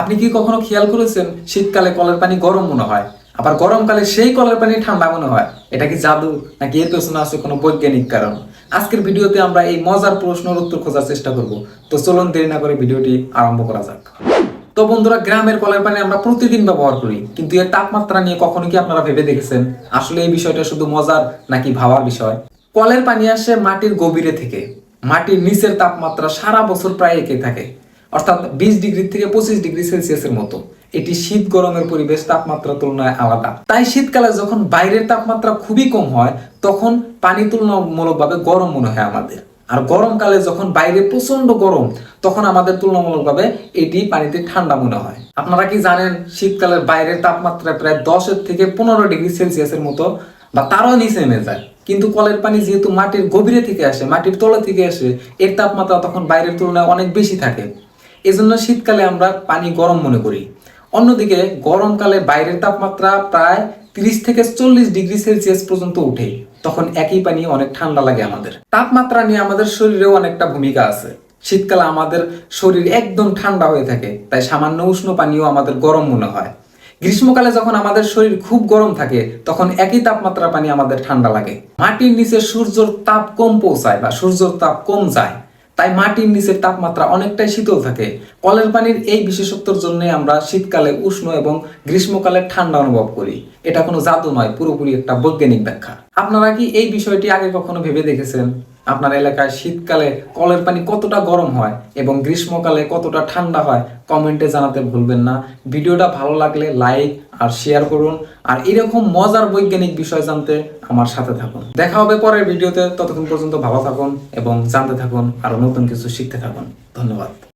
আপনি কি কখনো খেয়াল করেছেন শীতকালে কলের পানি গরম মনে হয়? আবার গরমকালে সেই কলের পানি ঠান্ডা মনে হয়? এটা কি জাদু? নাকি এর পেছনে আছে কোনো বৈজ্ঞানিক কারণ? আজকের ভিডিওতে আমরা এই মজার প্রশ্নের উত্তর খোঁজার চেষ্টা করব। তো চলুন দেরি না করে ভিডিওটি আরম্ভ করা যাক। তো বন্ধুরা, গ্রামের কলের পানি আমরা প্রতিদিন ব্যবহার করি, কিন্তু এর তাপমাত্রা নিয়ে কখনো কি আপনারা ভেবে দেখেছেন? আসলে এই বিষয়টা শুধু মজার নাকি ভাবার বিষয়? কলের পানি আসে মাটির গভীরে থেকে। মাটির নিচের তাপমাত্রা সারা বছর প্রায় একই থাকে। অর্থাৎ বিশ ডিগ্রি থেকে পঁচিশ ডিগ্রি সেলসিয়াসের মতো। এটি শীত গরমের পরিবেশ তাপমাত্রার তুলনায় আলাদা। তাই শীতকালে যখন বাইরের তাপমাত্রা খুবই কম হয়, তখন পানি তুলনামূলকভাবে গরম মনে হয় আমাদের। আর গরমকালে যখন বাইরে প্রচণ্ড গরম, তখন আমাদের তুলনামূলকভাবে এটি পানিতে ঠান্ডা মনে হয়। আপনারা কি জানেন শীতকালের বাইরের তাপমাত্রা প্রায় দশের থেকে পনেরো ডিগ্রি সেলসিয়াসের মতো, বা তারও নিচে নেমে যায়। কিন্তু কলের পানি যেহেতু মাটির গভীরে থেকে আসে, মাটির তলা থেকে আসে, এর তাপমাত্রা তখন বাইরের তুলনায় অনেক বেশি থাকে। এজন্য শীতকালে আমরা পানি গরম মনে করি। অন্যদিকে, গরমকালে বাইরের তাপমাত্রা প্রায় তিরিশ থেকে চল্লিশ ডিগ্রি সেলসিয়াস পর্যন্ত উঠে তখন একই পানি অনেক ঠান্ডা লাগে আমাদের। তাপমাত্রা নিয়ে আমাদের শরীরেও অনেকটা ভূমিকা আছে। শীতকালে আমাদের শরীর একদম ঠান্ডা হয়ে থাকে, তাই সামান্য উষ্ণ পানিও আমাদের গরম মনে হয়। গ্রীষ্মকালে যখন আমাদের শরীর খুব গরম থাকে, তখন একই তাপমাত্রা পানি আমাদের ঠান্ডা লাগে। মাটির নিচে সূর্যর তাপ কম পৌঁছায় বা সূর্যের তাপ কম যায়। তাই মাটির নিচের তাপমাত্রা অনেকটাই শীতল থাকে। কলের পানির এই বিশেষত্বর জন্য আমরা শীতকালে উষ্ণ এবং গ্রীষ্মকালে ঠান্ডা অনুভব করি। এটা কোনো জাদু নয়, পুরোপুরি একটা বৈজ্ঞানিক ব্যাখ্যা। আপনারা কি এই বিষয়টি আগে কখনো ভেবে দেখেছেন? আপনার এলাকায় শীতকালে কলের পানি কতটা গরম হয় এবং গ্রীষ্মকালে কতটা ঠান্ডা হয়? কমেন্টে জানাতে ভুলবেন না। ভিডিওটা ভালো লাগলে লাইক আর শেয়ার করুন। আর এরকম মজার বৈজ্ঞানিক বিষয় জানতে আমার সাথে থাকুন। দেখা হবে পরের ভিডিওতে। ততক্ষণ পর্যন্ত ভালো থাকুন এবং জানতে থাকুন। আরও নতুন কিছু শিখতে থাকুন। ধন্যবাদ।